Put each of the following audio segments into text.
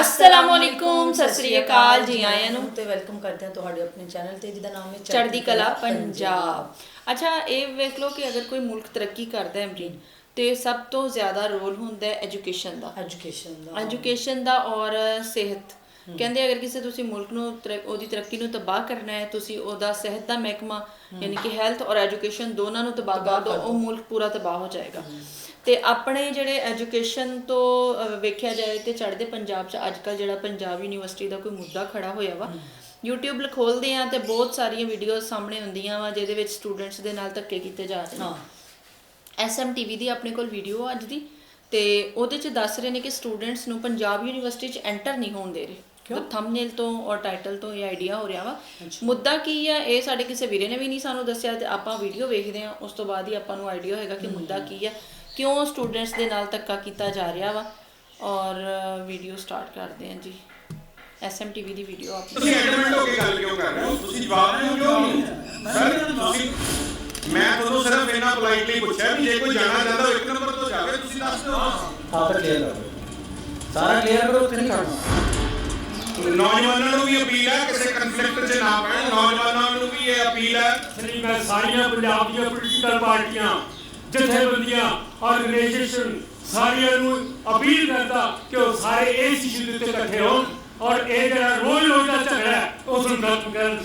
ਅਸਲਾਮ ਵਾਲੇਕੁਮ ਸਤਿ ਸ੍ਰੀ ਅਕਾਲ ਜੀ ਆਇਆਂ ਨੂੰ। ਤੇ ਵੈਲਕਮ ਕਰਦੇ ਹਾਂ ਤੁਹਾਡੇ ਆਪਣੇ ਚੈਨਲ ਤੇ ਜਿਹਦਾ ਨਾਮ ਹੈ ਚੜ੍ਹਦੀ ਕਲਾ ਪੰਜਾਬ। ਅੱਛਾ ਇਹ ਵੇਖ ਲਓ ਕਿ ਅਗਰ ਕੋਈ ਮੁਲਕ ਤਰੱਕੀ ਕਰਦਾ ਹੈ ਅਮਰੀਨ ਤੇ ਸਭ ਤੋਂ ਜ਼ਿਆਦਾ ਰੋਲ ਹੁੰਦਾ ਹੈ ਐਜੂਕੇਸ਼ਨ ਦਾ। ਐਜੂਕੇਸ਼ਨ ਦਾ। ਐਜੂਕੇਸ਼ਨ ਦਾ ਔਰ ਸਿਹਤ। ਕਹਿੰਦੇ ਅਗਰ ਕਿਸੇ ਤੁਸੀਂ ਮੁਲਕ ਨੂੰ ਉਹਦੀ ਤਰੱਕੀ ਨੂੰ ਤਬਾਹ ਕਰਨਾ ਹੈ ਤੁਸੀਂ ਉਹਦਾ ਸਿਹਤ ਦਾ ਮਹਿਕਮਾ ਯਾਨੀ ਕਿ ਹੈਲਥ ਔਰ ਐਜੂਕੇਸ਼ਨ ਦੋਨਾਂ ਨੂੰ ਤਬਾਹ ਕਰ ਦਿਓ ਉਹ ਮੁਲਕ ਪੂਰਾ ਤਬਾਹ ਹੋ ਜਾਏਗਾ। ਤੇ ਆਪਣੇ ਜਿਹੜੇ ਐਜੂਕੇਸ਼ਨ ਤੋਂ ਵੇਖਿਆ ਜਾਏ ਤੇ ਚੜ੍ਹਦੇ ਪੰਜਾਬ 'ਚ ਅੱਜਕੱਲ ਜਿਹੜਾ ਪੰਜਾਬ ਯੂਨੀਵਰਸਿਟੀ ਦਾ ਕੋਈ ਮੁੱਦਾ ਖੜਾ ਹੋਇਆ ਵਾ YouTube ਲ ਖੋਲਦੇ ਆ ਤੇ ਬਹੁਤ ਸਾਰੀਆਂ ਵੀਡੀਓਜ਼ ਸਾਹਮਣੇ ਹੁੰਦੀਆਂ ਵਾ ਜਿਹਦੇ ਵਿੱਚ ਸਟੂਡੈਂਟਸ ਦੇ ਨਾਲ ਧੱਕੇ ਕੀਤੇ ਜਾ ਰਹੇ ਨੇ। ਹਾਂ। ਐਸਐਮਟੀਵੀ ਦੀ ਆਪਣੇ ਕੋਲ ਵੀਡੀਓ ਅੱਜ ਦੀ ਤੇ ਉਹਦੇ ਚ ਦੱਸ ਰਹੇ ਨੇ ਕਿ ਸਟੂਡੈਂਟਸ ਨੂੰ ਪੰਜਾਬ ਯੂਨੀਵਰਸਿਟੀ ਚ ਐਂਟਰ ਨਹੀਂ ਹੋਣ ਦੇ ਰਹੇ। ਕਿਉਂ? ਥੰਬਨੇਲ ਤੋਂ ਔਰ ਟਾਈਟਲ ਤੋਂ ਇਹ ਆਈਡੀਆ ਹੋ ਰਿਹਾ ਵਾ। ਮੁੱਦਾ ਕੀ ਹੈ ਇਹ ਸਾਡੇ ਕਿਸੇ ਵੀਰੇ ਨੇ ਵੀ ਨਹੀਂ ਸਾਨੂੰ ਦੱਸਿਆ ਤੇ ਆਪਾਂ ਵੀਡੀਓ ਵੇਖਦੇ ਹਾਂ ਉਸ ਤੋਂ ਬਾਅਦ ਹੀ ਆਪਾਂ ਨੂੰ ਆਈਡੀਆ ਹੋਏਗਾ ਕਿ ਮੁੱਦਾ ਕੀ ਹੈ ਕਿਉਂ ਸਟੂਡੈਂਟਸ ਦੇ ਨਾਲ ਧੱਕਾ ਕੀਤਾ ਜਾ ਰਿਹਾ ਵਾ? ਔਰ ਵੀਡੀਓ ਸਟਾਰਟ ਕਰਦੇ ਹਾਂ ਜੀ। ਐਸਐਮਟੀਵੀ ਦੀ ਵੀਡੀਓ ਆਪ ਤੁਸੀਂ ਐਡਮਿਟ ਹੋ ਕੇ ਗੱਲ ਕਿਉਂ ਕਰ ਰਹੇ ਹੋ? ਤੁਸੀਂ ਜਵਾਬ ਨਹੀਂ ਕਿਉਂ ਨਹੀਂ ਸਰ ਤੁਸੀਂ ਮੈਂ ਤੁਹਾਨੂੰ ਸਿਰਫ ਇਹਨਾਂ ਪੋਲਾਈਟਲੀ ਪੁੱਛਿਆ ਵੀ ਜੇ ਕੋਈ ਜਾਣਾ ਚਾਹੁੰਦਾ ਇੱਕ ਨੰਬਰ ਤੋਂ ਜਾਵੇ ਤੁਸੀਂ ਦੱਸ ਦਿਓ। ਆਪ ਤਾਂ ਕਲੀਅਰ ਕਰੋ ਸਾਰਾ ਕਲੀਅਰ ਕਰੋ ਉੱਥੇ ਨਹੀਂ ਖੜਨਾ। ਨੌਜਵਾਨਾਂ ਨੂੰ ਵੀ ਅਪੀਲ ਹੈ ਕਿਸੇ ਕਨਫਲਿਕਟ 'ਚ ਨਾ ਪੈਣ। ਨੌਜਵਾਨਾਂ ਨੂੰ ਵੀ ਇਹ ਅਪੀਲ ਹੈ। ਸ੍ਰੀ ਮੈਂ ਸਾਰੀਆਂ ਪੰਜਾਬ ਦੀਆਂ ਪੋਲੀਟੀਕਲ ਪਾਰਟੀਆਂ ਜਥੇਬੰਦੀਆਂ ਆਰਗੇਨਾਈਜੇਸ਼ਨ ਸਾਰੀਆਂ ਨੂੰ ਅਪੀਲ ਕਰਦਾ ਕਿ ਉਹ ਸਾਰੇ ਇਸ ਇਸ਼ੂ ਦੇ ਉੱਤੇ ਇਕੱਠੇ ਹੋਣ ਔਰ ਇਹ ਜਿਹੜਾ ਰੋਜ਼ ਰੋਜ਼ ਦਾ ਝਗੜਾ ਹੈ ਉਸ ਨੂੰ ਖਤਮ ਕਰਨ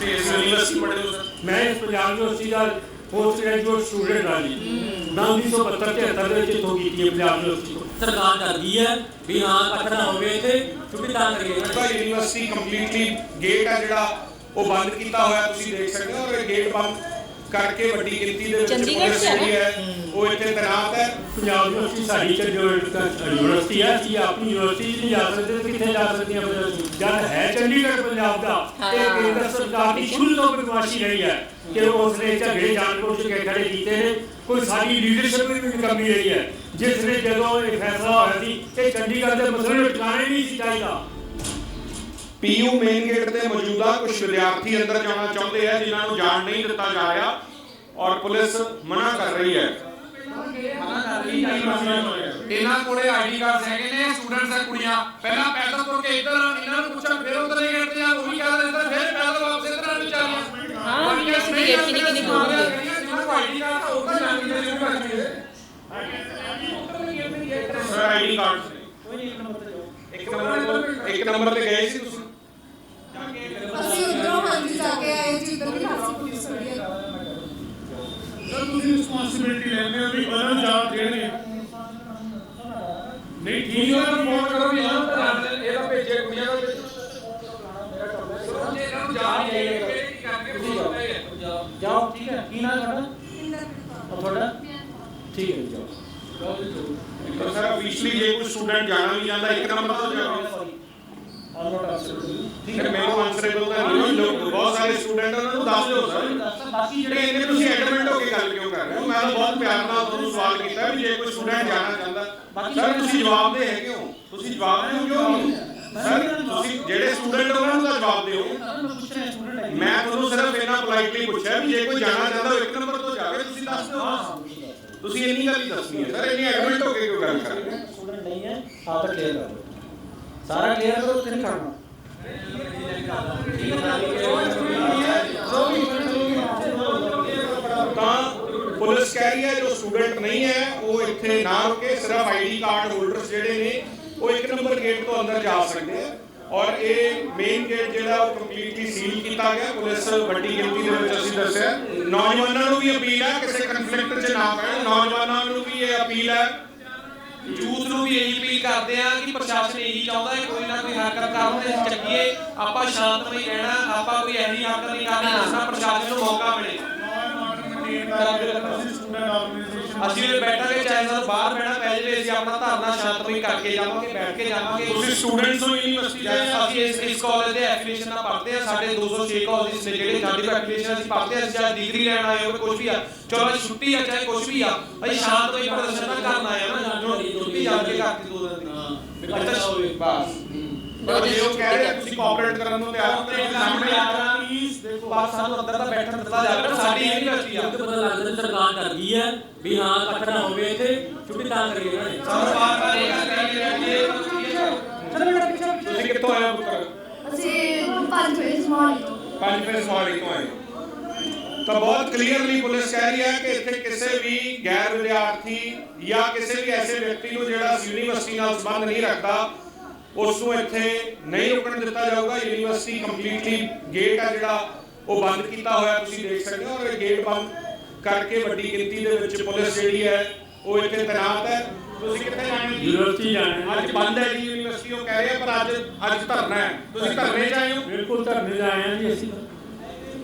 ਤੇ ਇਸ ਯੂਨੀਵਰਸਿਟੀ ਪੜ੍ਹਦੇ ਹੋ ਸਰ ਮੈਂ ਇਸ ਪੰਜਾਬ ਯੂਨੀਵਰਸਿਟੀ ਦਾ ਪੋਸਟ ਗ੍ਰੈਜੂਏਟ ਸਟੂਡੈਂਟ ਹਾਂ ਜੀ ਮੈਂ 1972 73 ਦੇ ਵਿੱਚ ਇੱਥੋਂ ਕੀਤੀ ਹੈ ਪੰਜਾਬ ਯੂਨੀਵਰਸਿਟੀ ਤੋਂ ਸਰਕਾਰ ਕਰਦੀ ਹੈ ਵੀ ਹਾਂ ਇਕੱਠ ਨਾ ਹੋਵੇ ਤੇ ਛੁੱਟੀ ਤਾਂ ਕਰੀਏ ਤਾਂ ਯੂਨੀਵਰਸਿਟੀ ਕੰਪਲੀਟਲੀ ਗੇਟ ਹੈ ਜਿਹੜਾ ਉਹ ਬੰਦ ਕੀਤਾ ਹੋਇਆ ਤੁਸੀਂ ਦੇਖ ਸਕਦੇ ਹੋ ਔਰ ਇਹ ਗੇਟ ਬੰਦ ਕਰਕੇ ਵੱਡੀ ਗਿਣਤੀ ਦੇ ਵਿੱਚ ਚੰਡੀਗੜ੍ਹ ਪੁਲਿਸ ਚ ਹੈ ਨਾ? ਜਿਹੜੀ ਹੈ ਉਹ ਇੱਥੇ ਤੈਨਾਤ ਹੈ ਪੰਜਾਬ ਯੂਨੀਵਰਸਿਟੀ ਸਾਡੀ ਚ ਯੂਨੀਵਰਸਿਟੀ ਹੈ ਅਸੀਂ ਆਪਣੀ ਯੂਨੀਵਰਸਿਟੀ 'ਚ ਨਹੀਂ ਜਾ ਸਕਦੇ ਤੇ ਕਿੱਥੇ ਜਾ ਸਕਦੀਆਂ ਫਿਰ ਅਸੀਂ? ਜਦ ਹੈ ਚੰਡੀਗੜ੍ਹ ਪੰਜਾਬ ਦਾ ਹਾਂ। ਇਹ ਕੇਂਦਰ ਸਰਕਾਰ ਦੀ ਸ਼ੁਰੂ ਤੋਂ ਬਦਮਾਸ਼ੀ ਰਹੀ ਹੈ ਕਿ ਉਸ ਨੇ ਝਗੜੇ ਜਾਣਬੁੱਝ ਕੇ ਖੜੇ ਕੀਤੇ ਨੇ ਕੋਈ ਸਾਡੀ ਲੀਡਰਸ਼ਿਪ ਵੀ ਕਮੀ ਰਹੀ ਹੈ ਜਿਸ ਨੇ ਜਦੋਂ ਇਹ ਫੈਸਲਾ ਹੋਇਆ ਸੀ ਕਿ ਚੰਡੀਗੜ੍ਹ ਦੇ ਮਸਲੇ ਨੂੰ ਟਿਕਾਣੇ ਨਹੀਂ ਸੀ ਚਾਹੀਦਾ ਪੀਯੂ ਮੇਨ ਗੇਟ ਤੇ ਮੌਜੂਦਾ ਕੁਝ ਵਿਦਿਆਰਥੀ ਅੰਦਰ ਜਾਣਾ ਚਾਹੁੰਦੇ ਆ ਜਿਨ੍ਹਾਂ ਨੂੰ ਜਾਣ ਨਹੀਂ ਦਿੱਤਾ ਜਾ ਰਿਹਾ ਔਰ ਪੁਲਿਸ ਮਨਾ ਕਰ ਰਹੀ ਹੈ। ਇਹਨਾਂ ਕੋਲੇ ਆਈਡੀ ਕਾਰਡ ਹੈਗੇ ਨੇ ਸਟੂਡੈਂਟਸ ਆ ਕੁੜੀਆਂ। ਪਹਿਲਾਂ ਪੈਦਲ ਤੁਰ ਕੇ ਇੱਧਰ ਇਹਨਾਂ ਨੂੰ ਪੁੱਛਣ ਫਿਰ ਉਧਰ ਦੇ ਗੇਟ ਤੇ ਆ ਉਹ ਵੀ ਕਹਿੰਦੇ ਇੱਧਰ ਫਿਰ ਪੈਦਲ ਵਾਪਸ ਇੱਧਰ ਆਉਣ ਵਿਚਾਰੀਆਂ ਹਾਂ ਯੂਨੀਵਰਸਿਟੀ ਗੇਟ ਕਿੰਨੀ ਕਿੰਨੀ ਦੂਰ ਹੁੰਦੀ ਹੈ। ਜਿਹਨਾਂ ਆਈਡੀ ਕਾਰਡ ਆ ਉੱਧਰ ਜਾਂਦੇ ਨੇ ਯੂਨੀਵਰਸਿਟੀ ਦੇ ਸਰ ਆਈਡੀ ਕਾਰਡ ਇੱਕ ਨੰਬਰ ਇੱਕ ਨੰਬਰ ਤੇ ਗਏ ਸੀ ਤੁਸੀਂ? ਅਸੀਂ ਉਧਰੋਂ ਹਾਂਜੀ ਜਾ ਕੇ ਆਏ ਜੀ ਉਧਰ ਵੀ ਖਾਸੀ ਪੁਲਿਸ ਖੜੀ ਹੈ ਸਰ ਤੁਸੀਂ ਰਿਸਪੌਂਸਿਬਿਲਟੀ ਲੈਂਦੇ ਹੋ ਵੀ ਉਹਨਾਂ ਨੂੰ ਜਵਾਬ ਦੇਣਗੇ ਨਹੀਂ ਠੀਕ ਹੈ ਫੋਨ ਕਰੋ ਵੀ ਇਹਨਾਂ ਨੂੰ ਜਾਣ ਇਹਦਾ ਭੇਜੇ ਕੁੜੀਆਂ ਦਾ ਜੇ ਇਹਨਾਂ ਨੂੰ ਜਾਣ ਨਹੀਂ ਦੇਣਗੇ ਕਰਕੇ ਫੋਨ ਕਰਾਂਗੇ ਜਾਓ ਠੀਕ ਹੈ ਕੀ ਨਾਮ ਤੁਹਾਡਾ? ਤੁਹਾਡਾ? ਠੀਕ ਹੈ ਜੀ, ਜਾਓ। ਪਰ ਸਰ ਅਫੀਸ਼ੀਅਲੀ ਜੇ ਕੋਈ ਸਟੂਡੈਂਟ ਜਾਣਾ ਵੀ ਜਾਂਦਾ ਇੱਕ ਨੰਬਰ ਤੋਂ ਜਾਵੇ ਆਲ ਨੋਟ ਆਨਸਰ ਠੀਕ ਹੈ ਮੈਨੂੰ ਆਨਸਰੇਬਲ ਤਾਂ ਨਹੀਂ ਲੋਕ ਬਹੁਤ ਸਾਰੇ ਸਟੂਡੈਂਟ ਉਹਨਾਂ ਨੂੰ ਦੱਸ ਦਿਓ ਸਰ। ਬਾਕੀ ਜਿਹੜੇ ਇੰਨੇ ਤੁਸੀਂ ਐਡਮਿਟ ਹੋ ਕੇ ਗੱਲ ਕਿਉਂ ਕਰ ਰਹੇ ਹੋ? ਮੈਂ ਬਹੁਤ ਪਿਆਰ ਨਾਲ ਤੁਹਾਨੂੰ ਸਵਾਲ ਕੀਤਾ ਵੀ ਜੇ ਕੋਈ ਸਟੂਡੈਂਟ ਜਾਣਾ ਚਾਹੁੰਦਾ। ਸਰ ਤੁਸੀਂ ਜਵਾਬ ਦੇ ਹੈਗੇ ਹੋ। ਤੁਸੀਂ ਜਵਾਬ ਦਿਓ ਕਿਉਂ ਨਹੀਂ? ਸਰ ਤੁਸੀਂ ਜਿਹੜੇ ਸਟੂਡੈਂਟ ਉਹਨਾਂ ਨੂੰ ਤਾਂ ਜਵਾਬ ਦਿਓ। ਮੈਂ ਤੁਹਾਨੂੰ ਸਿਰਫ ਇਹਨਾਂ ਪੋਲਾਈਟਲੀ ਪੁੱਛਿਆ ਵੀ ਜੇ ਕੋਈ ਜਾਣਾ ਚਾਹੁੰਦਾ ਉਹ ਇੱਕ ਨੰਬਰ ਤੋਂ ਜਾਵੇ ਤੁਸੀਂ ਦੱਸ ਦਿਓ। ਤੁਸੀਂ ਇੰਨੀ ਗੱਲ ਹੀ ਦੱਸਣੀ ਹੈ। ਸਰ ਇੰਨੀ ਐਡਮਿਟ ਹੋ ਕੇ ਕਿਉਂ ਗੱਲ ਕਰ ਰਹੇ ਹੋ? ਸਟੂਡੈਂਟ ਨਹੀਂ ਹੈ ਤਾਂ ਕਲੀਅਰ ਕਰੋ ਸਾਰਾ ਕਲੀਅਰ ਕਰੋ ਨਹੀਂ ਖੜਨਾ। ਤਾਂ ਪੁਲਿਸ ਕਹਿ ਰਹੀ ਹੈ, ਜੋ ਸਟੂਡੈਂਟ ਨਹੀਂ ਹੈ, ਉਹ ਇੱਥੇ ਨਾ ਰੁਕੇ, ਸਿਰਫ ਆਈਡੀ ਕਾਰਡ ਹੋਲਡਰਸ ਜਿਹੜੇ ਨੇ, ਉਹ ਇੱਕ ਨੰਬਰ ਗੇਟ ਤੋਂ ਅੰਦਰ ਜਾ ਸਕਦੇ ਆ। ਔਰ ਇਹ ਮੇਨ ਗੇਟ ਜਿਹੜਾ ਉਹ ਕੰਪਲੀਟਲੀ ਸੀਲ ਕੀਤਾ ਗਿਆ। ਪੁਲਿਸ ਵੱਡੀ ਗਿਣਤੀ ਦੇ ਵਿੱਚ ਅਸੀਂ ਦੱਸਿਆ। ਨੌਜਵਾਨਾਂ ਨੂੰ ਵੀ ਅਪੀਲ ਹੈ, ਕਿਸੇ ਕਨਫਲਿਕਟ 'ਚ ਨਾ ਪੈਣ। ਨੌਜਵਾਨਾਂ ਨੂੰ ਵੀ ਇਹ ਅਪੀਲ ਹੈ। ਯੂਥ ਨੂੰ ਵੀ ਇਹੀ ਅਪੀਲ ਕਰਦੇ ਆ ਕਿ ਪ੍ਰਸ਼ਾਸਨ ਇਹੀ ਚਾਹੁੰਦਾ ਹੈ, ਕੋਈ ਨਾ ਕੋਈ ਹਰਕਤ ਕਰਨ। ਤੇ ਚੱਕੀਏ ਆਪਾਂ ਸ਼ਾਂਤਮਈ ਰਹਿਣਾ ਆਪਾਂ ਕੋਈ ਐਸੀ ਹਰਕਤ ਨਹੀਂ ਕਰਨੀ ਜਿਸ ਨਾਲ ਪ੍ਰਸ਼ਾਸਨ ਨੂੰ ਮੌਕਾ ਮਿਲੇ। ਅਸੀਂ ਵੀ ਬੈਠਾਂਗੇ ਚਾਹੇ ਸਾਨੂੰ ਬਾਹਰ ਬਹਿਣਾ ਪੈ ਜਾਵੇ ਅਸੀਂ ਆਪਣਾ ਧਰਨਾ ਸ਼ਾਂਤਮਈ ਕਰਕੇ ਜਾਵਾਂਗੇ ਬੈਠ ਕੇ ਜਾਵਾਂਗੇ। ਤੁਸੀਂ ਸਟੂਡੈਂਟਸ ਹੋ ਯੂਨੀਵਰਸਿਟੀ ਦੇ? ਅਸੀਂ ਇਸ ਇਸ ਕਾਲਜ ਦੇ ਐਫੀਲੀਏਸ਼ਨ ਨਾਲ ਪੜ੍ਹਦੇ ਆ ਸਾਡੇ 206 ਕਾਲਜ ਨੇ ਜਿਹੜੇ ਸਾਡੇ ਐਫੀਲੀਏਸ਼ਨ ਅਸੀਂ ਪੜ੍ਹਦੇ ਆ ਅਸੀਂ ਚਾਹੇ ਡਿਗਰੀ ਲੈਣ ਆਏ ਹੋਵੇ ਕੁਝ ਵੀ ਆ। ਚਲੋ ਅੱਜ ਛੁੱਟੀ ਆ ਚਾਹੇ ਕੁਝ ਵੀ ਆ ਅਸੀਂ ਸ਼ਾਂਤਮਈ ਪ੍ਰਦਰਸ਼ਨ ਕਰਨ ਆਏ ਆ ਨਾ ਜੋ ਛੁੱਟੀ ਜਾ ਕੇ ਘਰ ਦੀ ਦੋ ਦਿਨ ਦੀ। ਹਾਂ ਬਸ। ਪਰ ਜੇ ਉਹ ਕਹਿ ਰਹੇ ਤੁਸੀਂ ਕੋਆਪਰੇਟ ਕਰਨ ਨੂੰ ਤਿਆਰ ਹੋ ਤੇ ਸਾਹਮਣੇ ਆ। ਪਲੀਜ਼ ਦੇਖੋ ਬਸ ਸਾਨੂੰ ਅੰਦਰ ਤਾਂ ਬੈਠਣ ਦਿੱਤਾ ਜਾਵੇ ਨਾ ਸਾਡੀ ਯੂਨੀਵਰਸਿਟੀ ਆ। ਪਤਾ ਲੱਗਦਾ ਸਰਕਾਰ ਕਰਦੀ ਹੈ ਵੀ ਹਾਂ ਇਕੱਠ ਨਾ ਹੋਵੇ ਤੇ ਛੁੱਟੀ ਤਾਂ ਕਰੀਏ ਨਾ ਸਾਨੂੰ ਬਾਰ ਬਾਰ ਇਹ ਕਹੀ ਜਾਂਦੀ ਹੈ ਤੁਸੀਂ ਕਿੱਥੋਂ ਆਏ ਹੋ ਪੁੱਤਰ? ਅਸੀਂ ਪੰਜ ਵਜੇ ਸਮਾਨ ਤੋਂ ਪੰਜ ਫਿਰ ਸਵਾਰੀ ਤੋਂ ਆਏ। ਤਾਂ ਬਹੁਤ ਕਲੀਅਰਲੀ ਪੁਲਿਸ ਕਹਿ ਰਹੀ ਹੈ ਕਿ ਇੱਥੇ ਕਿਸੇ ਵੀ ਗੈਰ ਵਿਦਿਆਰਥੀ ਜਾਂ ਕਿਸੇ ਵੀ ਐਸੇ ਵਿਅਕਤੀ ਨੂੰ ਜਿਹੜਾ ਯੂਨੀਵਰਸਿਟੀ ਨਾਲ ਸੰਬੰਧ ਨਹੀਂ ਰੱਖਦਾ ਉਸ ਨੂੰ ਇੱਥੇ ਨਹੀਂ ਰੁਕਣ ਦਿੱਤਾ ਜਾਊਗਾ। ਯੂਨੀਵਰਸਿਟੀ ਕੰਪਲੀਟਲੀ ਗੇਟ ਆ ਜਿਹੜਾ ਉਹ ਬੰਦ ਕੀਤਾ ਹੋਇਆ ਤੁਸੀਂ ਦੇਖ ਸਕਦੇ ਹੋ। ਔਰ ਇਹ ਗੇਟ ਬੰਦ ਕਰਕੇ ਵੱਡੀ ਗਿਣਤੀ ਦੇ ਵਿੱਚ ਪੁਲਿਸ ਜਿਹੜੀ ਹੈ ਉਹ ਇੱਥੇ ਤੈਨਾਤ ਹੈ। ਤੁਸੀਂ ਕਿੱਥੇ ਜਾਣਾ ਯੂਨੀਵਰਸਿਟੀ ਜਾਣਾ ਅੱਜ ਬੰਦ ਹੈ ਜੀ ਯੂਨੀਵਰਸਿਟੀ ਉਹ ਕਹਿ ਰਹੇ ਆ ਪਰ ਅੱਜ ਅੱਜ ਧਰਨਾ ਹੈ। ਤੁਸੀਂ ਧਰਨੇ ਆਏ ਹੋ? ਬਿਲਕੁਲ ਧਰਨੇ ਆਏ ਹਾਂ ਜੀ ਅਸੀਂ।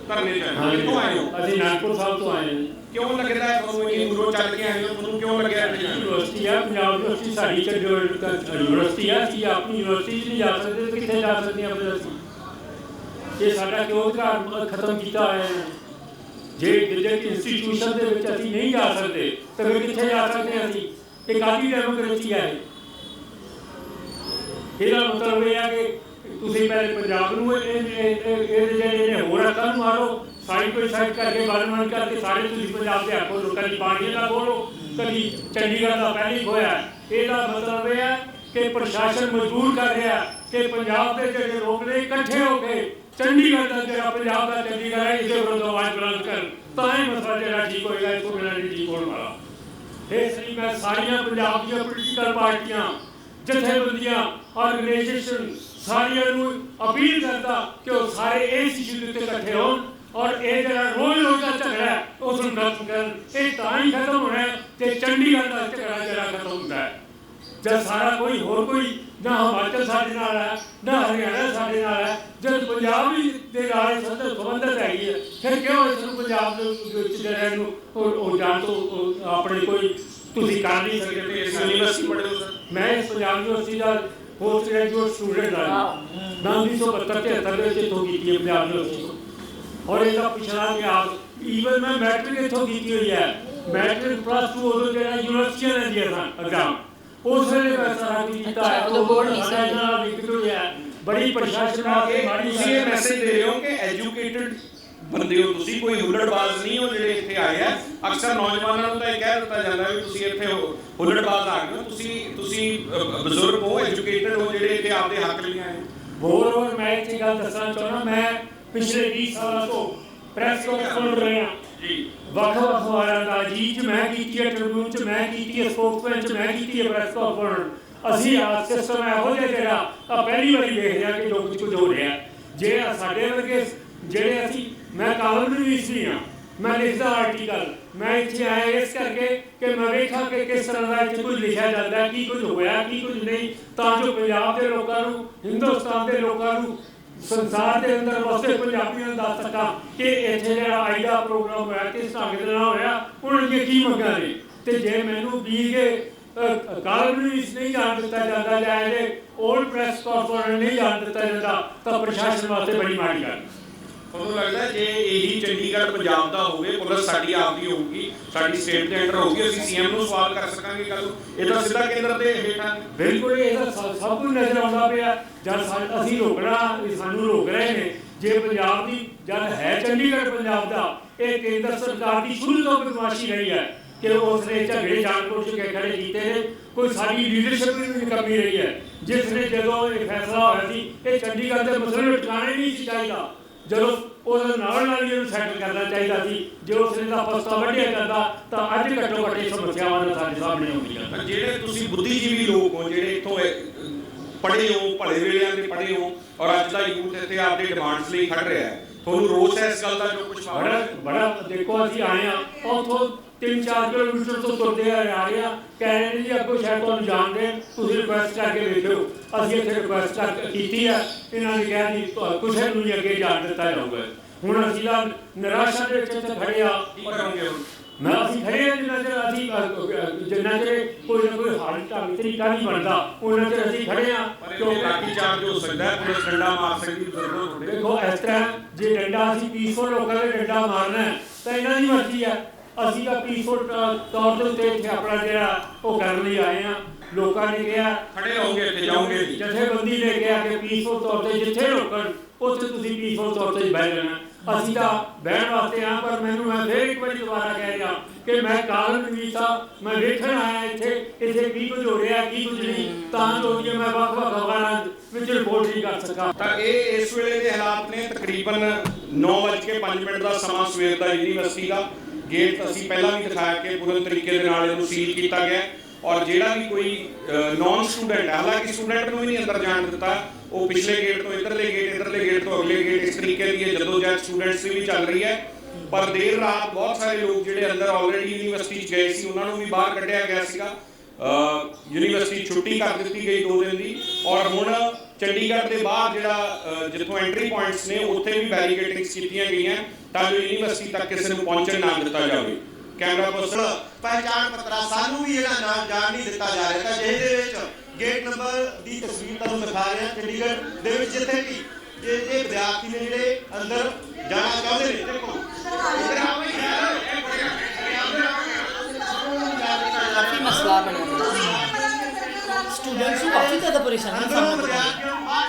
ਧਰਨੇ ਆਏ ਹੋ ਕਿੱਥੋਂ ਆਏ ਹੋ ਅਸੀਂ ਨਾਗਪੁਰ ਸਾਹਿਬ ਤੋਂ ਆਏ ਹਾਂ ਜੀ। ਕਿਉਂ ਲੱਗਦਾ ਹੈ ਤੁਹਾਨੂੰ ਇੰਨੀ ਦੂਰੋਂ ਚੱਲ ਕੇ ਆਏ ਹੋ ਤੁਹਾਨੂੰ ਕਿਉਂ ਲੱਗਿਆ ਇੱਥੇ ਜਾਣਾ? ਯੂਨੀਵਰਸਿਟੀ ਆ ਪੰਜਾਬ ਯੂਨੀਵਰਸਿਟੀ ਸਾਡੀ ਚ ਯੂਨੀਵਰਸਿਟੀ ਆ ਅਸੀਂ ਆਪਣੀ ਯੂਨੀਵਰਸਿਟੀ 'ਚ ਨਹੀਂ ਜਾ ਸਕਦੇ ਤੇ ਕਿੱਥੇ ਜਾ ਸਕਦੇ ਹਾਂ ਫਿਰ ਅਸੀਂ ਇਹ ਸਾਡਾ ਕਿਉਂ ਅਧਿਕਾਰ ਖਤਮ ਕੀਤਾ ਹੋਇਆ ਹੈ ਜੇ ਜਿਹੜੇ ਇੰਸਟੀਟਿਊਸ਼ਨ ਦੇ ਵਿੱਚ ਅਸੀਂ ਨਹੀਂ ਜਾ ਸਕਦੇ ਤਾਂ ਫਿਰ ਕਿੱਥੇ ਜਾ ਸਕਦੇ ਹਾਂ ਅਸੀਂ ਇਹ ਕਾਦੀ ਡੈਮੋਕ੍ਰੇਸੀ ਹੈ ਇਹ? ਇਹਦਾ ਮਤਲਬ ਇਹ ਹੈ ਕਿ ਤੁਸੀਂ ਪਹਿਲੇ ਪੰਜਾਬ ਨੂੰ ਇਹ ਇਹ- ਜਿਹੜੇ ਹੋਰ ਅੱਖਾਂ ਨੂੰ ਮਾਰੋ ਸਾਈਡ ਕੋਈ ਸਾਈਡ ਕਰਕੇ ਬਾਲਮਨ ਕਰਕੇ ਸਾਰੇ ਤੁਸੀਂ ਪੰਜਾਬ ਦੇ ਹੱਥੋਂ ਲੋਕਾਂ ਦੀ ਪਾਣੀ ਦਾ ਬੋਲੋ ਕਦੀ ਚੰਡੀਗੜ੍ਹ ਦਾ ਪਹਿਲੀ ਹੋਇਆ ਇਹਦਾ ਮਤਲਬ ਇਹ ਹੈ ਕਿ ਪ੍ਰਸ਼ਾਸਨ ਮਜਬੂਰ ਕਰ ਰਿਹਾ ਕਿ ਪੰਜਾਬ ਦੇ ਜਿਹੜੇ ਲੋਕ ਨੇ, ਇਕੱਠੇ ਹੋ ਕੇ ਚੰਡੀਗੜ੍ਹ ਦਾ ਜਿਹੜਾ ਪੰਜਾਬ ਦਾ ਚੰਡੀਗੜ੍ਹ ਹੈ, ਇਸੇ ਵਿਰੁੱਧ ਆਵਾਜ਼ ਬੁਲੰਦ ਕਰਨ। ਤਾਂ ਹੀ ਮਸਲਾ ਜਿਹੜਾ ਠੀਕ ਹੋਏਗਾ, ਇਸ ਤੋਂ ਬਿਨਾਂ ਨਹੀਂ ਠੀਕ ਹੋਣ ਵਾਲਾ। ਇਸ ਲਈ ਮੈਂ ਸਾਰੀਆਂ ਪੰਜਾਬ ਦੀਆਂ ਪੋਲੀਟੀਕਲ ਪਾਰਟੀਆਂ, ਜਥੇਬੰਦੀਆਂ ਆਰਗੇਨਾਈਜੇਸ਼ਨ ਸਾਰੀਆਂ ਨੂੰ ਅਪੀਲ ਕਰਦਾ ਕਿ ਉਹ ਸਾਰੇ ਇਸ ਇਸ਼ੂ ਦੇ ਉੱਤੇ ਇਕੱਠੇ ਹੋਣ ਔਰ ਇਹ ਜਿਹੜਾ ਰੋਜ਼ ਰੋਜ਼ ਦਾ ਝਗੜਾ ਉਸ ਨੂੰ ਖਤਮ ਕਰਨ। ਇਹ ਤਾਂ ਹੀ ਖਤਮ ਹੋਣਾ ਤੇ ਚੰਡੀਗੜ੍ਹ ਦਾ ਝਗੜਾ ਜਿਹੜਾ ਖਤਮ ਹੁੰਦਾ ਹੈ। ਜਦ ਸਾਰਾ ਕੋਈ ਹੋਰ ਕੋਈ ਨਾ ਹਿਮਾਚਲ ਸਾਡੇ ਨਾਲ ਹੈ, ਨਾ ਹਰਿਆਣਾ ਸਾਡੇ ਨਾਲ ਹੈ, ਜਦ ਪੰਜਾਬ ਵੀ ਦੇ ਨਾਲ ਸੰਬੰਧ ਸੰਬੰਧਤ ਹੈਗੀ ਹੈ, ਫਿਰ ਕਿਉਂ ਇਸ ਨੂੰ ਪੰਜਾਬ ਦੇ ਵਿੱਚ ਜਿਹੜਾ ਨੂੰ ਉਹ ਜਾਣ ਤੋਂ ਆਪਣੇ ਕੋਈ ਤੁਸੀਂ ਕਰ ਨਹੀਂ ਸਕਦੇ ਤੇ ਇਸ ਯੂਨੀਵਰਸਿਟੀ ਮੈਂ ਇਸ ਪੰਜਾਬ ਯੂਨੀਵਰਸਿਟੀ ਦਾ ਪੋਸਟ ਗ੍ਰੈਜੂਏਟ ਸਟੂਡੈਂਟ ਹਾਂ ਮੈਂ 1972 73 ਦੇ ਵਿੱਚ ਇੱਥੋਂ ਕੀਤੀ ਹੈ ਪੰਜਾਬ ਯੂਨੀਵਰਸਿਟੀ ਤੋਂ ਔਰ ਇਹਦਾ ਪਿਛਲਾ ਇਤਿਹਾਸ ਈਵਨ ਮੈਂ ਮੈਟ੍ਰਿਕ ਇੱਥੋਂ ਕੀਤੀ ਹੋਈ ਹੈ ਮੈਟ੍ਰਿਕ ਪਲੱਸ 2 ਉਦੋਂ ਜਿਹੜਾ ਯੂਨੀਵਰਸਿਟੀਆਂ ਨੇ ਦਿਆ ਸਨ ਐਗਜ਼ਾਮ ਉਸ ਵੇਲੇ ਮੈਂ ਸਾਰਾ ਕੁਝ ਕੀਤਾ ਹੈ ਅੱਛਾ, ਉਦੋਂ board ਨਹੀਂ ਸੀ। ਸਾਡੇ ਨਾਲ ਲਿਖਤ ਹੋਈ ਹੈ ਬੜੀ ਪ੍ਰਸ਼ਾਸਨ ਨਾਲ ਇਹ ਮਾੜੀ ਤੁਸੀਂ ਇਹ ਮੈਸੇਜ ਦੇ ਰਹੇ ਹੋ ਕਿ ਐਜੂਕੇਟਿਡ ਬੰਦੇ ਹੋ ਤੁਸੀਂ ਕੋਈ ਹੁੱਲੜਬਾਜ਼ ਨਹੀਂ ਹੋ ਜਿਹੜੇ ਇੱਥੇ ਆਏ ਆ। ਅਕਸਰ ਨੌਜਵਾਨਾਂ ਨੂੰ ਤਾਂ ਇਹ ਕਹਿ ਦਿੱਤਾ ਜਾਂਦਾ ਵੀ ਤੁਸੀਂ ਇੱਥੇ ਹੋ- ਹੁੱਲੜਬਾਜ਼ ਆ ਗਏ ਹੋ। ਤੁਸੀਂ ਤੁਸੀਂ ਬਜ਼ੁਰਗ ਹੋ ਐਜੂਕੇਟਿਡ ਹੋ ਜਿਹੜੇ ਇੱਥੇ ਆਪਦੇ ਹੱਕ ਲਈ ਆਏ ਹੋਰ ਹੋਰ ਮੈਂ ਇੱਥੇ ਗੱਲ ਦੱਸਣਾ ਚਾਹੁੰਦਾ ਮੈਂ ਪਿਛਲੇ 20 ਸਾਲਾਂ ਤੋਂ ਪ੍ਰੈਸ ਕਾਨਫਰੰਸ ਰਿਹਾ ਜੀ। ਵੱਖ ਵੱਖ ਅਖਬਾਰਾਂ ਦਾ ਜੀ ਚ ਮੈਂ ਕੀਤੀ ਹੈ ਟ੍ਰਿਬਿਊਨ ਚ ਮੈਂ ਕੀਤੀ ਹੈ ਸਪੋਕਸਮੈਨ ਚ ਮੈਂ ਕੀਤੀ ਹੈ ਪ੍ਰੈਸ ਕਾਨਫਰੰਸ ਅਸੀਂ ਆ ਸਿਸਟਮ ਇਹੋ ਜਿਹਾ ਜਿਹੜਾ ਆ ਪਹਿਲੀ ਵਾਰੀ ਰਿਹਾ ਕਿ ਲੋਕ ਕੁਝ ਹੋ ਰਿਹਾ ਜੇ ਸਾਡੇ ਵਰਗੇ ਜਿਹੜੇ ਅਸੀਂ ਮੈਂ ਕਾਲਮ ਨਿਵੀਸ ਵੀ ਮੈਂ ਲਿਖਦਾ ਆਰਟੀਕਲ ਮੈਂ ਇੱਥੇ ਆਇਆ ਇਸ ਕਰਕੇ ਕਿ ਮੈਂ ਵੇਖਾਂ ਕਿ ਕਿਸ ਤਰ੍ਹਾਂ ਦਾ ਇੱਥੇ ਕੁਝ ਲਿਖਿਆ ਜਾਂਦਾ, ਕੀ ਕੁਝ ਹੋਇਆ, ਕੀ ਕੁਝ ਨਹੀਂ। ਤਾਂ ਜੋ ਪੰਜਾਬ ਦੇ ਲੋਕਾਂ ਨੂੰ, ਹਿੰਦੁਸਤਾਨ ਦੇ ਲੋਕਾਂ ਨੂੰ, ਸੰਸਾਰ ਦੇ ਅੰਦਰ ਵਸਦੇ ਪੰਜਾਬੀਆਂ ਨੂੰ ਦੱਸ ਸਕਾਂ ਕਿ ਇੱਥੇ ਜਿਹੜਾ ਆਈਦਾ ਪ੍ਰੋਗਰਾਮ ਹੋਇਆ, ਕਿਸ ਢੰਗ ਦੇ ਨਾਲ ਹੋਇਆ, ਉਹਨਾਂ ਦੀਆਂ ਕੀ ਮੰਗਾਂ ਨੇ। ਤੇ ਜੇ ਮੈਨੂੰ ਵੀ ਕੇ ਨਹੀਂ ਜਾਣ ਦਿੱਤਾ ਜਾਂਦਾ ਜਾਂ ਇਹਦੇ 올ਡ ਪ੍ਰੈਸ ਕਾਨਫਰੰਸ ਨਹੀਂ ਜਾਣ ਦਿੱਤਾ ਜਾਂਦਾ, ਤਾਂ ਪ੍ਰਸ਼ਾਸਨ ਵਾਸਤੇ ਬੜੀ ਮਾੜੀ ਗੱਲ। ਤੁਹਾਨੂੰ ਲੱਗਦਾ ਜੇ ਇਹੀ ਚੰਡੀਗੜ੍ਹ, ਪੰਜਾਬ ਦਾ ਹੋਵੇ ਪੁਲਿਸ ਸਾਡੀ ਆਪਦੀ ਹੋਊਗੀ, ਸਾਡੀ ਸਟੇਟ ਦੇ ਅੰਡਰ ਹੋਊਗੀ, ਅਸੀਂ ਸੀਐਮ ਨੂੰ ਸਵਾਲ ਕਰ ਸਕਾਂਗੇ ਕੱਲ ਇਹ ਤਾਂ ਸਿੱਧਾ ਕੇਂਦਰ ਦੇ ਹੇਠਾਂ ਬਿਲਕੁਲ, ਇਹ ਤਾਂ ਸਭ ਨੂੰ ਨਜ਼ਰ ਆਉਂਦਾ ਪਿਆ ਜਦ ਅਸੀਂ ਰੋਕਣਾ ਸਾਨੂੰ ਰੋਕ ਰਹੇ ਨੇ। ਜੇ ਪੰਜਾਬ ਦੀ ਜਦ ਹੈ ਚੰਡੀਗੜ੍ਹ ਪੰਜਾਬ ਦਾ, ਇਹ ਕੇਂਦਰ ਸਰਕਾਰ ਦੀ ਸ਼ੁਰੂ ਤੋਂ ਬਦਮਾਸ਼ੀ ਰਹੀ ਹੈ ਕਿ ਉਸ ਨੇ ਝਗੜੇ ਜਾਣਬੁੱਝ ਕੇ ਖੜੇ ਕੀਤੇ ਨੇ। ਕੋਈ ਸਾਡੀ ਲੀਡਰਸ਼ਿਪ ਵੀ ਕਮੀ ਰਹੀ ਹੈ। ਜਿਸ ਨੇ ਜਦੋਂ ਇਹ ਫੈਸਲਾ ਹੋਇਆ ਸੀ, ਇਹ ਚੰਡੀਗੜ੍ਹ ਦੇ ਮਸਲੇ ਨੂੰ ਟਿਕਾਣੇ ਨਹੀਂ ਸੀ ਚਾਹੀਦਾ। ਜਦੋਂ ਉਹਦੇ ਨਾਲ ਨਾਲ ਹੀ ਇਹਨੂੰ ਸੈਟਲ ਕਰਨਾ ਚਾਹੀਦਾ ਸੀ, ਜੇ ਉਸ ਨੇ ਦਾ ਪਸਤਾ ਵੱਢਿਆ ਕਰਦਾ, ਤਾਂ ਅੱਜ ਘੱਟੋ ਘੱਟ ਇਹ ਸਮੱਸਿਆਵਾਂ ਨਾ ਸਾਡੇ ਸਾਹਮਣੇ ਆਉਂਦੀਆਂ ਜਿਹੜੇ ਤੁਸੀਂ ਬੁੱਧੀਜੀਵੀ ਲੋਕ ਹੋ, ਜਿਹੜੇ ਇੱਥੋਂ ਪੜ੍ਹੇ ਹੋ, ਭਲੇ ਵੇਲਿਆਂ ਦੇ ਪੜ੍ਹੇ ਹੋ, ਔਰ ਅੱਜ ਦਾ ਯੂਥ ਇੱਥੇ ਆਪਦੀ ਡਿਮਾਂਡਸ ਲਈ ਖੜ ਰਿਹਾ ਹੈ ਤੁਹਾਨੂੰ ਰੋਸ ਹੈ ਇਸ ਗੱਲ ਦਾ ਜੋ ਕੁਝ ਬੜਾ ਬੜਾ ਦੇਖੋ ਅਸੀਂ ਆਏ ਆ ਉਥੋਂ 3-4 ਕਿਲੋਮੀਟਰ ਤੋਂ ਤੁਰਦੇ ਆ ਆ ਰਹੇ ਆ। ਕਹਿ ਰਹੇ ਨੇ ਜੀ ਅੱਗੋਂ ਸ਼ਾਇਦ ਤੁਹਾਨੂੰ ਜਾਣਦੇ ਤੁਸੀਂ ਰਿਕੁਐਸਟ ਕਰਕੇ ਵੇਖੋ ਅਸੀਂ ਇੱਥੇ ਰਿਕੁਐਸਟ ਕੀਤੀ ਆ। ਇਹਨਾਂ ਨੇ ਕਿਹਾ ਜੀ ਕਿਸੇ ਨੂੰ ਅੱਗੇ ਜਾਣ ਦਿੱਤਾ ਜਾਊਗਾ। ਹੁਣ ਅਸੀਂ ਨਿਰਾਸ਼ਾ ਦੇ ਵਿੱਚ ਖੜੇ ਆ। ਕੀ ਕਰੋਗੇ ਹੁਣ? ਮੈਂ ਅਸੀਂ ਖੜੇ ਆ ਜਿੰਨਾ ਚਿਰ ਅਸੀਂ ਅ, ਅ, ਜਿੰਨਾ ਚਿਰ ਕੋਈ ਨਾ ਕੋਈ ਹੱਲ ਢੰਗ ਤਰੀਕਾ ਨਹੀਂ ਬਣਦਾ ਉਹਨਾਂ ਚਿਰ ਅਸੀਂ ਖੜੇ ਆ ਪਰ ਇਹ ਲਾਠੀ ਚਾਰਜ ਹੋ ਸਕਦਾ ਹੈ ਪੁਲਿਸ ਡੰਡਾ ਮਾਰ ਸਕਦੀ ਹੈ ਬਜ਼ੁਰਗੋ ਤੁਹਾਡੇ ਦੇਖੋ ਇਸ ਤਰ੍ਹਾਂ ਜੇ ਡੰਡਾ ਅਸੀਂ ਪੀਸਫੁਲ ਲੋਕਾਂ ਦੇ ਡੰਡਾ ਮਾਰਨਾ ਹੈ, ਤਾਂ ਇਹਨਾਂ ਦੀ ਮਰਜ਼ੀ ਹੈ। ਅਸੀਂ ਤਾਂ ਪੀਸਫੁਲ ਤੌਰ ਦੇ ਉੱਤੇ ਇੱਥੇ ਆਪਣਾ ਜਿਹੜਾ ਉਹ ਕਰਨ ਲਈ ਆਏ ਆ ਲੋਕਾਂ ਨੇ ਕਿਹਾ ਖੜੇ ਰਹੋਗੇ ਇੱਥੇ ਜਾਓਗੇ ਵੀ ਜਥੇਬੰਦੀ ਨੇ ਕਿਹਾ ਕਿ ਪੀਸਫੁਲ ਤੌਰ ਤੇ ਜਿੱਥੇ ਰੋਕਣ ਉੱਥੇ ਤੁਸੀਂ ਪੀਸਫੁਲ ਤੌਰ ਤੇ ਬਹਿ ਜਾਣਾ। ਅਸੀਂ ਤਾਂ ਬਹਿਣ ਵਾਸਤੇ ਆ ਪਰ ਮੈਨੂੰ ਮੈਂ ਫੇਰ ਇੱਕ ਵਾਰੀ ਦੁਬਾਰਾ ਕਹਿ ਰਿਹਾ ਕਿ ਮੈਂ ਕਾਰਨ ਵੀ ਮੈਂ ਵੇਖਣ ਆਇਆ ਇੱਥੇ ਇੱਥੇ ਕੀ ਕੁਝ ਹੋ ਰਿਹਾ, ਕੀ ਕੁਝ ਨਹੀਂ, ਤਾਂ ਜੋ ਜੇ ਮੈਂ ਵੱਖ ਵੱਖ ਅਖਬਾਰਾਂ ਨਹੀਂ ਕਰ ਸਕਾ। ਤਾਂ ਇਹ ਇਸ ਵੇਲੇ ਦੇ ਹਾਲਾਤ ਨੇ, ਤਕਰੀਬਨ 9:05 ਮਿੰਟ ਦਾ ਸਮਾਂ ਸਵੇਰ ਦਾ ਯੂਨੀਵਰਸਿਟੀ ਦਾ। ਗੇਟ ਅਸੀਂ ਪਹਿਲਾਂ ਵੀ ਦਿਖਾਇਆ ਕਿ ਪੂਰਨ ਤਰੀਕੇ ਦੇ ਨਾਲ ਇਹਨੂੰ ਸੀਲ ਕੀਤਾ ਗਿਆ ਔਰ ਜਿਹੜਾ ਵੀ ਕੋਈ ਨਾਨ ਸਟੂਡੈਂਟ ਹਾਲਾਂਕਿ ਸਟੂਡੈਂਟ ਨੂੰ ਵੀ ਨਹੀਂ ਅੰਦਰ ਜਾਣ ਦਿੱਤਾ ਉਹ ਪਿਛਲੇ ਗੇਟ ਤੋਂ ਇਧਰਲੇ ਗੇਟ ਇਧਰਲੇ ਗੇਟ ਤੋਂ ਅਗਲੇ ਗੇਟ ਇਸ ਤਰੀਕੇ ਦੀ ਇਹ ਜਦੋਂ ਜਦ ਸਟੂਡੈਂਟਸ ਦੀ ਵੀ ਚੱਲ ਰਹੀ ਹੈ। ਪਰ ਦੇਰ ਰਾਤ ਬਹੁਤ ਸਾਰੇ ਲੋਕ ਜਿਹੜੇ ਅੰਦਰ ਆਲਰੇਡੀ ਯੂਨੀਵਰਸਿਟੀ 'ਚ ਗਏ ਸੀ ਉਹਨਾਂ ਨੂੰ ਵੀ ਬਾਹਰ ਕੱਢਿਆ ਗਿਆ ਸੀਗਾ। ਅ, ਯੂਨੀਵਰਸਿਟੀ ਛੁੱਟੀ ਕਰ ਦਿੱਤੀ ਗਈ 2 ਦਿਨ ਦੀ। ਔਰ ਹੁਣ ਚੰਡੀਗੜ੍ਹ ਦੇ ਬਾਹਰ ਜਿਹੜਾ ਅ, ਜਿੱਥੋਂ ਐਂਟਰੀ ਪੁਆਇੰਟਸ ਨੇ ਉੱਥੇ ਵੀ ਬੈਰੀਕੇਡਿੰਗਸ ਕੀਤੀਆਂ ਗਈਆਂ ਤਾਂ ਜੋ ਯੂਨੀਵਰਸਿਟੀ ਤੱਕ ਕਿਸੇ ਨੂੰ ਪਹੁੰਚਣ ਨਾ ਦਿੱਤਾ ਜਾਵੇ। ਕੈਮਰਾ ਪਰਸਨ ਪਹਿਚਾਣ ਪੱਤਰਾ ਸਾਨੂੰ ਵੀ ਜਿਹੜਾ ਨਾਮ ਜਾਣ ਨਹੀਂ ਦਿੱਤਾ ਜਾ ਰਿਹਾ। ਤਾਂ ਜਿਹਦੇ ਵਿੱਚ ਗੇਟ ਨੰਬਰ ਦੀ ਤਸਵੀਰ ਤੁਹਾਨੂੰ ਦਿਖਾ ਰਿਹਾ ਚੰਡੀਗੜ੍ਹ ਦੇ ਵਿੱਚ ਜਿੱਥੇ ਕਿ ਜੇ ਇਹ ਵਿਦਿਆਰਥੀ ਨੇ ਜਿਹੜੇ ਅੰਦਰ ਜਾਣਾ ਚਾਹੁੰਦੇ ਨੇ ਦੇਖੋ ਇੱਧਰ ਆਓ ਜੀ। ਕਾਫੀ ਮਸਲਾ ਬਣਿਆ ਸਟੂਡੈਂਟਸ ਨੂੰ ਕਾਫੀ ਜ਼ਿਆਦਾ ਪਰੇਸ਼ਾਨੀ ਦਾ ਸਾਹਮਣਾ ਕਰਨਾ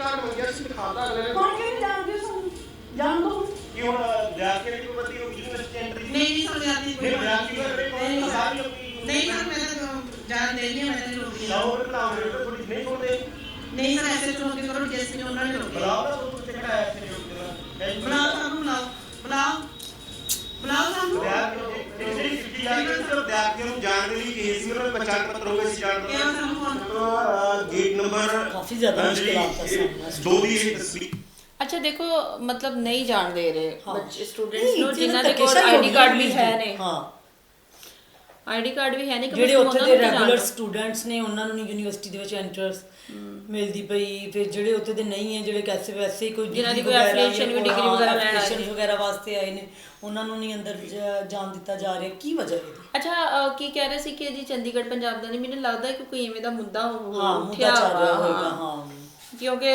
ਘਾਟ ਵਗਿਆ ਸੀ ਦਿਖਾਦਾ ਅਗਲੇ ਨੇ। ਕੌਣ ਕਿਹੜੇ ਜਾਣਦੇ ਸਾਨੂੰ। ਜਾਣ ਦੋ ਕੀ ਹੁਣ ਵਿਆਹ ਕੇ ਨਹੀਂ ਬੰਦੀ ਹੋ ਜਿਹਨੂੰ ਅਸੀਂ ਐਂਟਰੀ ਨਹੀਂ ਨਹੀਂ ਸਮਝ ਆਉਂਦੀ ਕੋਈ। ਨਹੀਂ ਵਿਆਹ ਕੇ ਨਹੀਂ ਕੋਈ ਸਾਰੀ ਲੋਕੀ ਨਹੀਂ ਸਰ ਮੈਂ ਤਾਂ ਜਾਣ ਦੇਣੀ ਹੈ ਮੈਂ ਤਾਂ ਰੋਕੀ ਹਾਂ। ਲਾਹੌਰ ਬਣਾਉਂਦੇ ਤਾਂ ਥੋੜੀ ਨਹੀਂ ਸੁਣਦੇ। ਨਹੀਂ ਸਰ ਐਸੇ ਤੋਂ ਅੱਗੇ ਕਰੋ ਜਿਸ ਨੇ ਉਹਨਾਂ ਨੇ ਰੋਕੀ। ਬੁਲਾਓ ਨਾ ਤੁਹਾਨੂੰ ਤੇ ਕਿਹੜਾ ਐਸੇ ਨਹੀਂ ਹੁੰਦਾ ਬੁਲਾਓ ਸਾਨੂੰ ਬੁਲਾਓ। ਬੁਲਾਓ। ਬੁਲਾਓ ਸਾਨੂੰ। ਵਿਆਹ ਕੇ ਵਿਦਿਆਰਥੀ ਜਿਹੜੀ ਸਿੱਖੀ ਜਾ ਰਹੀ ਹੈ ਵਿਦਿਆਰਥੀਆਂ ਨੂੰ ਜਾਣ ਦੇ ਲਈ ਕਹੇ ਸੀ ਉਹਨਾਂ ਨੂੰ ਪਛਾਣ ਪੱਤਰ ਹੋ ਗਏ ਸੀ ਜਾਣ ਇਹ ਦਾ ਸਾਨੂੰ ਕੌਣ ਤਾਂ ਗੇਟ ਨੰਬਰ ਕਾਫੀ ਜ਼ਿਆਦਾ ਦਾ ਸਾਹਮਣਾ ਦੋ ਦੀ ਇਹ ਤਸਵੀਰ ਅੱਛਾ ਦੇਖੋ ਮਤਲਬ ਨਹੀਂ ਜਾਣ ਦੇ ਰਹੇ। ਬੱਚੇ ਸਟੂਡੈਂਟਸ ਨੂੰ ਜਿਨ੍ਹਾਂ ਦੇ ਕੋਲ ਆਈਡੀ ਕਾਰਡ ਵੀ ਹੈ ਨੇ। ਹਾਂ। ਆਈਡੀ ਕਾਰਡ ਵੀ ਹੈ ਨੇ ਕਿ ਜਿਹੜੇ ਉੱਥੇ ਦੇ ਰੈਗੂਲਰ। ਸਟੂਡੈਂਟਸ ਨੇ ਉਹਨਾਂ ਨੂੰ ਨਹੀਂ ਯੂਨੀਵਰਸਿਟੀ ਦੇ ਵਿੱਚ ਐਂਟਰਸ ਮਿਲਦੀ ਪਈ ਫਿਰ ਜਿਹੜੇ ਉੱਥੇ ਦੇ ਨਹੀਂ ਹੈ ਜਿਹੜੇ ਕੈਸੇ ਵੈਸੇ ਹੀ ਕੋਈ ਜਿਨ੍ਹਾਂ ਦੀ ਕੋਈ ਜਾਂ ਵੀ degree ਵਗੈਰਾ ਲੈਣ ਆਏ। ਵਗੈਰਾ ਵਾਸਤੇ ਆਏ ਨੇ ਉਹਨਾਂ ਨੂੰ ਨਹੀਂ ਅੰਦਰ ਜਾਣ ਦਿੱਤਾ ਜਾ ਰਿਹਾ ਕੀ ਵਜ੍ਹਾ ਹੈ ਇਹਦੀ ਅੱਛਾ ਕੀ ਕਹਿ ਰਹੇ ਸੀ ਕਿ ਜੀ ਚੰਡੀਗੜ੍ਹ ਪੰਜਾਬ ਦਾ ਨਹੀਂ ਮੈਨੂੰ ਲੱਗਦਾ ਕਿ ਕੋਈ ਐਵੇਂ ਦਾ ਮੁੱਦਾ ਉੱਠਿਆ ਹੋਏਗਾ ਹਾਂ। ਕਿਉਂਕਿ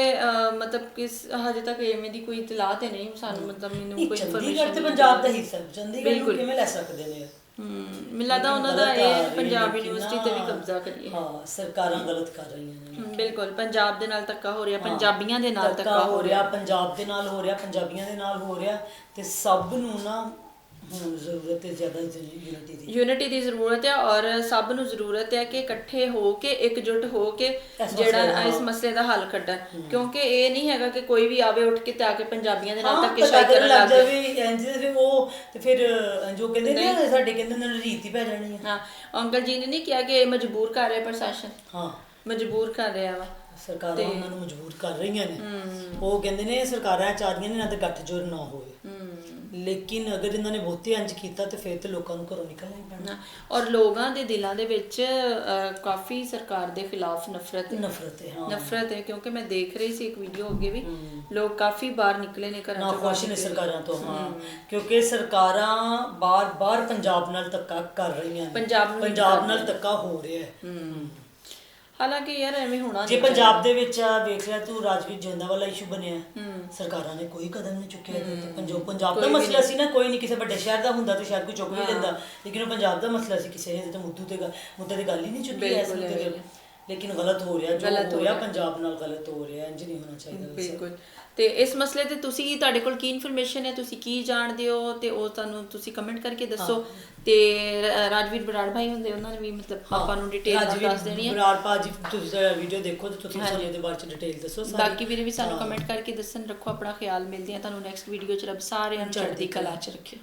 ਮਤਲਬ ਕਿਸ ਹਜੇ ਤੱਕ ਐਵੇਂ ਦੀ ਕੋਈ ਇਤਲਾਹ ਤੇ ਨਹੀਂ ਸਾਨੂੰ ਮਤਲਬ ਮੈਨੂੰ ਨਹੀਂ ਕੋਈ ਚੰਡੀਗੜ੍ਹ ਇਨਫੋਰਮੇਸ਼ਨ ਤੇ ਪੰਜਾਬ ਦਾ ਹਿੱਸਾ। ਚੰਡੀਗੜ੍ਹ ਨੂੰ। ਕਿਵੇਂ ਲੈ ਸਕਦੇ ਨੇ ਹਮ ਮੈਨੂੰ ਲੱਗਦਾ ਉਹਨਾਂ ਦਾ ਇਹ ਹੈ ਪੰਜਾਬ ਯੂਨੀਵਰਸਿਟੀ ਤੇ ਵੀ ਕਬਜ਼ਾ ਕਰੀਏ। ਹਾਂ ਸਰਕਾਰਾਂ ਗਲਤ ਕਰ ਰਹੀਆਂ ਨੇ। ਬਿਲਕੁਲ ਪੰਜਾਬ ਦੇ ਨਾਲ ਧੱਕਾ ਹੋ ਰਿਹਾ ਹਾਂ, ਪੰਜਾਬੀਆਂ ਦੇ ਨਾਲ ਧੱਕਾ ਹੋ ਰਿਹਾ। ਪੰਜਾਬ ਦੇ ਨਾਲ ਹੋ ਰਿਹਾ ਪੰਜਾਬੀਆਂ ਦੇ ਨਾਲ ਹੋ ਰਿਹਾ ਤੇ ਸਭ ਨੂੰ ਨਾ ਹੁਣ ਜ਼ਰੂਰਤ ਹੈ ਜ਼ਿਆਦਾ ਯੂਨਿਟੀ ਦੀ। ਯੂਨਿਟੀ ਦੀ ਜ਼ਰੂਰਤ ਹੈ ਔਰ ਸਭ ਨੂੰ ਜ਼ਰੂਰਤ ਹੈ ਕਿ ਇਕੱਠੇ ਹੋ ਕੇ ਇਕਜੁੱਟ ਹੋ ਕੇ ਜਿਹੜਾ ਇਸ ਮਸਲੇ ਦਾ ਹੱਲ ਕੱਢਣ। ਕਿਉਂਕਿ ਇਹ ਨਹੀਂ ਹੈਗਾ ਕਿ ਕੋਈ ਵੀ ਆਵੇ ਉੱਠ ਕੇ ਤੇ ਆ ਕੇ ਪੰਜਾਬੀਆਂ ਦੇ ਨਾਲ ਧੱਕੇਸ਼ਾਹੀ ਕਰਨ ਲੱਗ ਜਾਵੇ। ਇੰਜ ਫਿਰ ਉਹ ਤੇ ਫਿਰ ਜੋ ਕਹਿੰਦੇ ਨੇ ਸਾਡੇ ਕਹਿੰਦੇ ਨੇ ਰੀਤ ਹੀ ਪੈ ਜਾਣੀ ਹੈ ਹਾਂ ਅੰਕਲ ਜੀ ਨੇ ਨਹੀਂ ਕਿਹਾ ਕਿ ਇਹ ਮਜਬੂਰ ਕਰ ਰਿਹਾ ਪ੍ਰਸ਼ਾਸਨ? ਹਾਂ। ਮਜਬੂਰ ਕਰ ਰਿਹਾ ਵਾ। ਸਰਕਾਰਾਂ ਉਹਨਾਂ ਨੂੰ ਮਜਬੂਰ ਕਰ ਰਹੀਆਂ ਨੇ। ਉਹ ਕਹਿੰਦੇ ਨੇ ਸਰਕਾਰਾਂ ਚਾਹਦੀਆਂ ਨੇ ਨਾ ਤੇ ਗੱਠਜੋੜ ਨਾ ਹੋਵੇ। ਲੇਕਿਨ ਅਗਰ ਇਹਨਾਂ ਨੇ ਬਹੁਤੇ ਇੰਜ ਕੀਤਾ ਤੇ ਫਿਰ ਤੇ ਲੋਕਾਂ ਨੂੰ ਘਰੋਂ ਨਿਕਲਣਾ ਹੀ ਪੈਣਾ। ਔਰ ਲੋਕਾਂ ਦੇ ਦਿਲਾਂ ਦੇ ਵਿੱਚ ਕਾਫੀ ਸਰਕਾਰ ਦੇ ਖਿਲਾਫ ਨਫ਼ਰਤ ਹੈ। ਨਫ਼ਰਤ ਹੈ ਹਾਂ। ਨਫ਼ਰਤ ਹੈ ਕਿਉਂਕਿ ਮੈਂ ਦੇਖ ਰਹੀ ਸੀ ਇੱਕ ਵੀਡੀਓ ਅੱਗੇ ਵੀ ਲੋਕ ਕਾਫੀ ਬਾਹਰ ਨਿਕਲੇ ਨੇ ਘਰਾਂ ਚੋਂ ਖੁਸ਼ ਨੇ ਸਰਕਾਰਾਂ ਤੋਂ ਹਾਂ। ਕਿਉਂਕਿ ਸਰਕਾਰਾਂ ਬਾਰ-ਬਾਰ ਪੰਜਾਬ ਨਾਲ ਧੱਕਾ ਕਰ ਰਹੀਆਂ ਨੇ। ਪੰਜਾਬ ਨਾਲ ਧੱਕਾ ਹੋ ਰਿਹਾ ਹੈ। ਹਾਲਾਂਕਿ ਯਾਰ ਐਵੇਂ ਹੋਣਾ ਜੇ ਨਹੀਂ ਪੰਜਾਬ ਦੇ ਵਿੱਚ ਆ ਵੇਖ ਲਿਆ ਤੂੰ ਰਾਜਵੀਰ ਜਿੰਦਾ ਵਾਲਾ ਇਸ਼ੂ ਬਣਿਆ। ਸਰਕਾਰਾਂ ਨੇ ਕੋਈ ਕਦਮ ਨਹੀਂ ਚੁੱਕਿਆ ਇਹਦੇ ਉੱਤੇ। ਪੰਜਾਬ ਪੰਜਾਬ ਦਾ ਮਸਲਾ ਸੀ ਨਾ ਕੋਈ ਨਹੀਂ ਕਿਸੇ ਵੱਡੇ ਸ਼ਹਿਰ ਦਾ ਹੁੰਦਾ ਤੇ ਸ਼ਾਇਦ ਕੋਈ ਚੁੱਕ ਵੀ ਲੈਂਦਾ। ਲੇਕਿਨ ਉਹ ਪੰਜਾਬ ਦਾ ਮਸਲਾ ਸੀ ਕਿਸੇ ਦੇ ਤੇ ਮੁੱਦੂ ਤੇ ਗੱਲ- ਮੁੱਦੇ ਤੇ ਗੱਲ ਹੀ ਨਹੀਂ ਚੁੱਕੀ ਬਿਲਕੁਲ ਮੁੱਦੇ ਤੇ। ਬਿਲਕੁਲ। ਲੇਕਿਨ ਗਲਤ ਹੋ ਰਿਹਾ ਜੋ ਗਲਤ ਹੋ ਹੋ ਰਿਹਾ ਰਿਹਾ। ਪੰਜਾਬ ਨਾਲ ਗਲਤ ਹੋ ਰਿਹਾ ਇੰਜ ਨਹੀਂ ਹੋਣਾ ਚਾਹੀਦਾ ਵੈਸੇ। ਬਿਲਕੁਲ ਤੇ ਇਸ ਮਸਲੇ ਤੇ ਤੁਸੀਂ ਤੁਹਾਡੇ ਕੋਲ ਕੀ ਇਨਫੋਰਮੇਸ਼ਨ ਹੈ ਤੁਸੀਂ ਕੀ ਜਾਣਦੇ ਹੋ ਤੇ ਉਹ ਤੁਹਾਨੂੰ ਤੁਸੀਂ ਕਮੈਂਟ ਕਰਕੇ ਦੱਸੋ ਤੇ ਰ- ਰਾਜਵੀਰ ਬਰਾੜ ਭਾਈ ਹੁੰਦੇ ਉਹਨਾਂ ਨੇ ਵੀ ਮਤਲਬ ਆਪਾਂ ਨੂੰ ਡਿਟੇਲ ਦੱਸ ਦੇਣੀ ਹੈ ਬਰਾੜ ਭਾਜੀ ਤੁਸੀਂ ਵੀਡੀਓ ਦੇਖੋ ਤੇ ਤੁਸੀਂ। ਸਾਨੂੰ ਇਹਦੇ ਬਾਰੇ ਚ ਡਿਟੇਲ ਦੱਸੋ ਸਾਰੀ। ਬਾਕੀ ਵੀਰੇ ਵੀ ਸਾਨੂੰ ਹਾਂ। ਕਮੈਂਟ ਕਰਕੇ ਦੱਸਣ ਰੱਖੋ ਆਪਣਾ ਖਿਆਲ ਮਿਲਦੇ ਆ ਤੁਹਾਨੂੰ ਨੈਕਸਟ ਵੀਡੀਓ ਚ ਰੱਬ ਸਾਰਿਆਂ ਨੂੰ ਚੜ੍ਹਦੀ ਕਲਾ ਚ ਰੱਖਿਓ